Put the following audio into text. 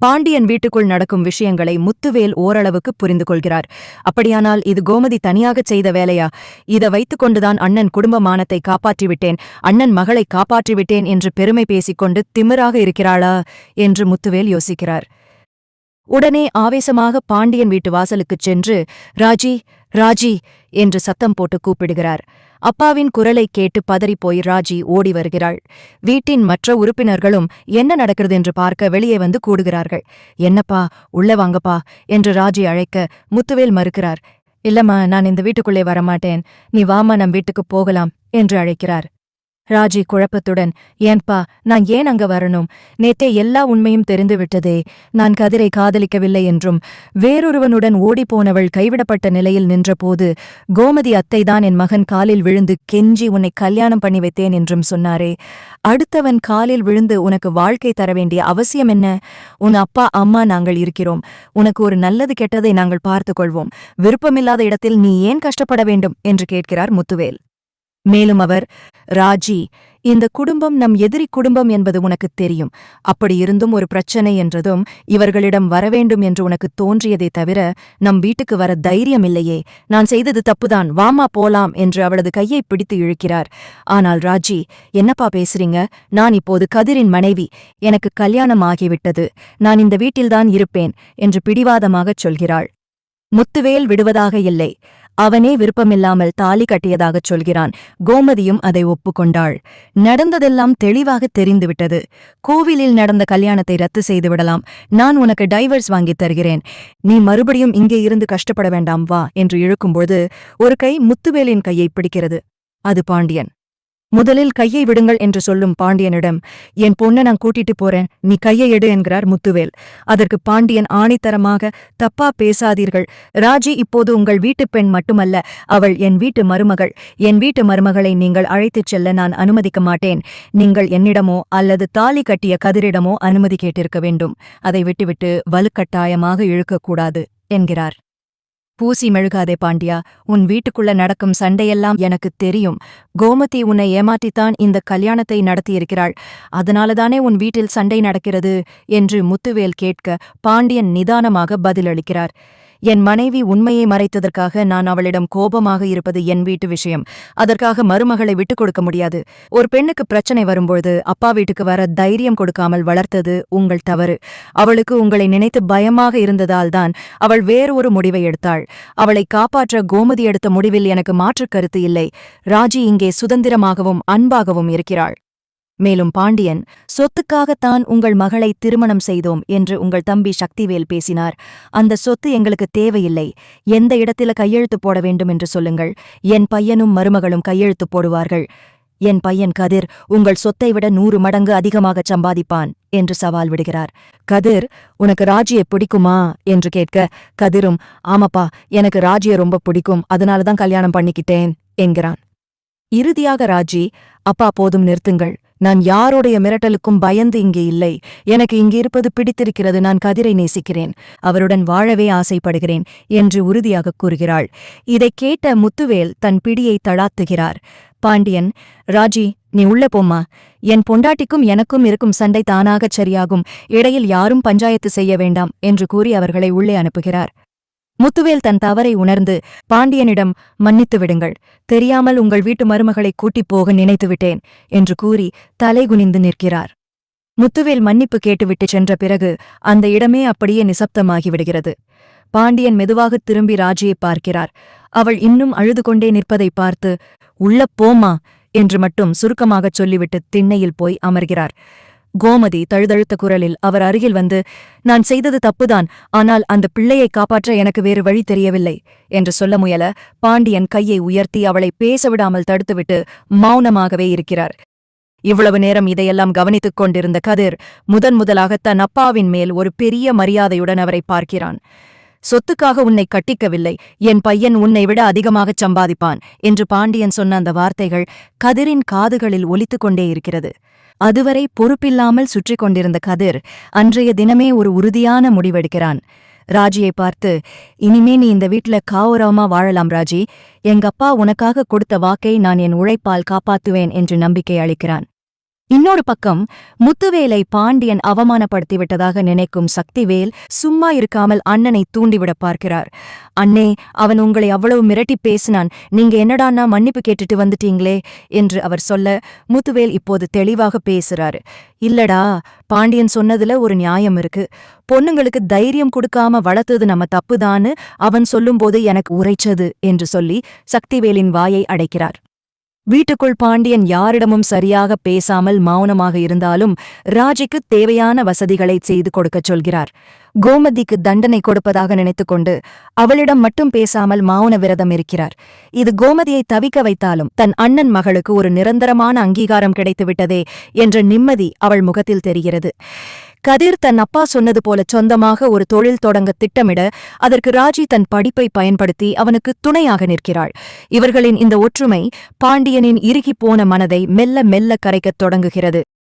பாண்டியன் வீட்டுக்குள் நடக்கும் விஷயங்களை முத்துவேல் ஓரளவுக்கு புரிந்து கொள்கிறார் அப்படியானால் இது கோமதி தனியாகச் செய்த வேலையா? இதை வைத்துக் கொண்டுதான் அண்ணன் குடும்ப மானத்தை காப்பாற்றிவிட்டேன். அண்ணன் மகளை காப்பாற்றிவிட்டேன் என்று பெருமை பேசிக்கொண்டு திமிராக இருக்கிறாளா? என்று முத்துவேல் யோசிக்கிறார். உடனே ஆவேசமாக பாண்டியன் வீட்டு வாசலுக்குச் சென்று ராஜி ராஜி என்று சத்தம் போட்டு கூப்பிடுகிறார். அப்பாவின் குரலைக் கேட்டு பதறிப்போய் ராஜி ஓடி வருகிறாள். வீட்டின் மற்ற உறுப்பினர்களும் என்ன நடக்கிறது? என்று பார்க்க வெளியே வந்து கூடுகிறார்கள். என்னப்பா உள்ள வாங்கப்பா என்று ராஜி அழைக்க முத்துவேல் மறுக்கிறார். இல்லம்மா நான் இந்த வீட்டுக்குள்ளே வரமாட்டேன். நீ வாமா நம் வீட்டுக்குப் போகலாம் என்று அழைக்கிறார். ராஜி குழப்பத்துடன் ஏன்பா நான் ஏன் அங்க வரணும்? நேத்தே எல்லா உண்மையும் தெரிந்துவிட்டதே. நான் கதிரை காதலிக்கவில்லை என்றும் வேறொருவனுடன் ஓடிப்போனவள் கைவிடப்பட்ட நிலையில் நின்றபோது கோமதி அத்தைதான் என் மகன் காலில் விழுந்து கெஞ்சி உன்னை கல்யாணம் பண்ணி வைத்தேன் என்றும் சொன்னாரே. அடுத்தவன் காலில் விழுந்து உனக்கு வாழ்க்கை தர வேண்டிய அவசியம் என்ன? உன் அப்பா அம்மா நாங்கள் இருக்கிறோம். உனக்கு ஒரு நல்லது கெட்டதை நாங்கள் பார்த்துக் கொள்வோம் விருப்பமில்லாத இடத்தில் நீ ஏன் கஷ்டப்பட வேண்டும்? என்று கேட்கிறார் முத்துவேல். மேலும் அவர் ராஜி இந்த குடும்பம் நம் எதிரி குடும்பம் என்பது உனக்குத் தெரியும். அப்படியிருந்தும் ஒரு பிரச்சனை என்றதும் இவர்களிடம் வரவேண்டும் என்று உனக்கு தோன்றியதே தவிர நம் வீட்டுக்கு வர தைரியம் இல்லையே. நான் செய்தது தப்புதான். வாமா போலாம் என்று அவளது கையை பிடித்து இழுக்கிறார். ஆனால் ராஜி என்னப்பா பேசுறீங்க? நான் இப்போது கதிரின் மனைவி. எனக்கு கல்யாணம் ஆகிவிட்டது. நான் இந்த வீட்டில்தான் இருப்பேன் என்று பிடிவாதமாகச் சொல்கிறாள். முத்துவேல் விடுவதாக இல்லை. அவனே விருப்பமில்லாமல் தாலி கட்டியதாகச் சொல்கிறான். கோமதியும் அதை ஒப்புக்கொண்டாள். நடந்ததெல்லாம் தெளிவாக தெரிந்துவிட்டது. கோவிலில் நடந்த கல்யாணத்தை ரத்து செய்துவிடலாம். நான் உனக்கு டைவர்ஸ் வாங்கித் தருகிறேன். நீ மறுபடியும் இங்கே இருந்து கஷ்டப்பட வேண்டாம் வா என்று இழுக்கும்போது ஒரு கை முத்துவேலின் கையை பிடிக்கிறது. அது பாண்டியன். முதலில் கையை விடுங்கள் என்று சொல்லும் பாண்டியனிடம் என் பொண்ணை நான் கூட்டிட்டு போறேன். நீ கையை எடு என்கிறார் முத்துவேல். அதற்கு பாண்டியன் ஆணித்தரமாக தப்பா பேசாதீர்கள். ராஜி இப்போது உங்கள் வீட்டுப் பெண் மட்டுமல்ல அவள் என் வீட்டு மருமகள். என் வீட்டு மருமகளை நீங்கள் அழைத்துச் செல்ல நான் அனுமதிக்க மாட்டேன். நீங்கள் என்னிடமோ அல்லது தாலி கட்டிய கதிரிடமோ அனுமதி கேட்டிருக்க வேண்டும். அதை விட்டுவிட்டு வலுக்கட்டாயமாக இழுக்கக்கூடாது என்கிறார். பூசி மெழுகாதே பாண்டியா உன் வீட்டுக்குள்ள நடக்கும் சண்டையெல்லாம் எனக்குத் தெரியும். கோமதி உன்னை ஏமாற்றித்தான் இந்த கல்யாணத்தை நடத்தியிருக்கிறாள். அதனாலதானே உன் வீட்டில் சண்டை நடக்கிறது என்று முத்துவேல் கேட்க பாண்டியன் நிதானமாக பதிலளிக்கிறார். என் மனைவி உண்மையை மறைத்ததற்காக நான் அவளிடம் கோபமாக இருப்பது என் வீட்டு விஷயம். அதற்காக மருமகளை விட்டுக் கொடுக்க முடியாது. ஒரு பெண்ணுக்கு பிரச்சனை வரும்போது அப்பா வீட்டுக்கு வர தைரியம் கொடுக்காமல் வளர்த்தது உங்கள் தவறு. அவளுக்கு உங்களை நினைத்து பயமாக இருந்ததால்தான் அவள் வேறு ஒரு முடிவை எடுத்தாள். அவளை காப்பாற்ற கோமதி எடுத்த முடிவில் எனக்கு மாற்றுக் கருத்து இல்லை. ராஜி இங்கே சுதந்திரமாகவும் அன்பாகவும் இருக்கிறாள். மேலும் பாண்டியன் சொத்துக்காகத்தான் உங்கள் மகளை திருமணம் செய்தோம் என்று உங்கள் தம்பி சக்திவேல் பேசினார். அந்த சொத்து எங்களுக்கு தேவையில்லை. எந்த இடத்தில கையெழுத்து போட வேண்டும் என்று சொல்லுங்கள். என் பையனும் மருமகளும் கையெழுத்து போடுவார்கள். என் பையன் கதிர் உங்கள் சொத்தை விட நூறு மடங்கு அதிகமாகச் சம்பாதிப்பான் என்று சவால் விடுகிறார். கதிர் உனக்கு ராஜியை பிடிக்குமா? என்று கேட்க கதிரும் ஆமாப்பா எனக்கு ராஜியை ரொம்ப பிடிக்கும். அதனாலதான் கல்யாணம் பண்ணிக்கிட்டேன் என்கிறான். இறுதியாக ராஜி அப்பா போதும் நிறுத்துங்கள். நான் யாருடைய மிரட்டலுக்கும் பயந்து இங்கே இல்லை. எனக்கு இங்கே இருப்பது பிடித்திருக்கிறது நான் கதிரை நேசிக்கிறேன். அவருடன் வாழவே ஆசைப்படுகிறேன் என்று உறுதியாகக் கூறுகிறாள். இதைக் கேட்ட முத்துவேல் தன் பிடியை தளாத்துகிறார். பாண்டியன் ராஜி நீ உள்ள போம்மா. என் பொண்டாட்டிக்கும் எனக்கும் இருக்கும் சண்டை தானாகச் சரியாகும். இடையில் யாரும் பஞ்சாயத்து செய்ய வேண்டாம் என்று கூறி அவர்களை உள்ளே அனுப்புகிறார். முத்துவேல் தன் தவறை உணர்ந்து பாண்டியனிடம் மன்னித்து விடுங்கள். தெரியாமல் உங்கள் வீட்டு மருமகளை கூட்டிப் போக நினைத்துவிட்டேன் என்று கூறி தலை குனிந்து நிற்கிறார். முத்துவேல் மன்னிப்பு கேட்டுவிட்டு சென்ற பிறகு அந்த இடமே அப்படியே நிசப்தமாகிவிடுகிறது பாண்டியன் மெதுவாகத் திரும்பி ராஜியை பார்க்கிறார். அவள் இன்னும் அழுது கொண்டே நிற்பதை பார்த்து உள்ள போமா என்று மட்டும் சுருக்கமாகச் சொல்லிவிட்டு திண்ணையில் போய் அமர்கிறார். கோமதி தழுதழுத்த குரலில் அவர் அருகில் வந்து நான் செய்தது தப்புதான் ஆனால் அந்த பிள்ளையை காப்பாற்ற எனக்கு வேறு வழி தெரியவில்லை என்று சொல்ல முயல பாண்டியன் கையை உயர்த்தி அவளை பேசவிடாமல் தடுத்துவிட்டு மௌனமாகவே இருக்கிறார். இவ்வளவு நேரம் இதையெல்லாம் கவனித்துக் கொண்டிருந்த கதிர் முதன் முதலாக தன் அப்பாவின் மேல் ஒரு பெரிய மரியாதையுடன் அவரை பார்க்கிறான். சொத்துக்காக உன்னை கட்டிக்கவில்லை. என் பையன் உன்னை விட அதிகமாகச் சம்பாதிப்பான் என்று பாண்டியன் சொன்ன அந்த வார்த்தைகள் கதிரின் காதுகளில் ஒலித்துக் கொண்டே இருக்கிறது. அதுவரை பொறுப்பில்லாமல் சுற்றிக் கொண்டிருந்த கதிர் அன்றைய தினமே ஒரு உறுதியான முடிவெடுக்கிறான். ராஜியை பார்த்து இனிமே நீ இந்த வீட்ல காவுரவமா வாழலாம் ராஜி. எங்கப்பா உனக்காக கொடுத்த வாக்கை நான் என் உழைப்பால் காப்பாத்துவேன் என்று நம்பிக்கை அளிக்கிறான். இன்னொரு பக்கம் முத்துவேலை பாண்டியன் அவமானப்படுத்திவிட்டதாக நினைக்கும் சக்திவேல் சும்மா இருக்காமல் அண்ணனை தூண்டிவிட பார்க்கிறார். அண்ணே அவன் உங்களை அவ்வளவு மிரட்டி பேசினான். நீங்க என்னடான்னா மன்னிப்பு கேட்டுட்டு வந்துட்டீங்களே? என்று அவர் சொல்ல முத்துவேல் இப்போது தெளிவாக பேசுறாரு. இல்லடா பாண்டியன் சொன்னதுல ஒரு நியாயம் இருக்கு. பொண்ணுங்களுக்கு தைரியம் கொடுக்காம வளர்த்தது நம்ம தப்புதான்னு அவன் சொல்லும்போது எனக்கு உரைச்சது என்று சொல்லி சக்திவேலின் வாயை அடைக்கிறார். வீட்டுக்குள் பாண்டியன் யாரிடமும் சரியாக பேசாமல் மௌனமாக இருந்தாலும் ராஜிக்கு தேவையான வசதிகளை செய்து கொடுக்கச் சொல்கிறார். கோமதிக்கு தண்டனை கொடுப்பதாக நினைத்துக்கொண்டு அவளிடம் மட்டும் பேசாமல் மௌன விரதம் இருக்கிறார். இது கோமதியை தவிக்க வைத்தாலும் தன் அண்ணன் மகளுக்கு ஒரு நிரந்தரமான அங்கீகாரம் கிடைத்துவிட்டதே என்ற நிம்மதி அவள் முகத்தில் தெரிகிறது. கதிர் தன் அப்பா சொன்னது போல சொந்தமாக ஒரு தொழில் தொடங்க திட்டமிட அதற்கு ராஜி தன் படிப்பை பயன்படுத்தி அவனுக்கு துணையாக நிற்கிறாள். இவர்களின் இந்த ஒற்றுமை பாண்டியனின் இறுகிப்போன மனதை மெல்ல மெல்ல கரைக்கத் தொடங்குகிறது.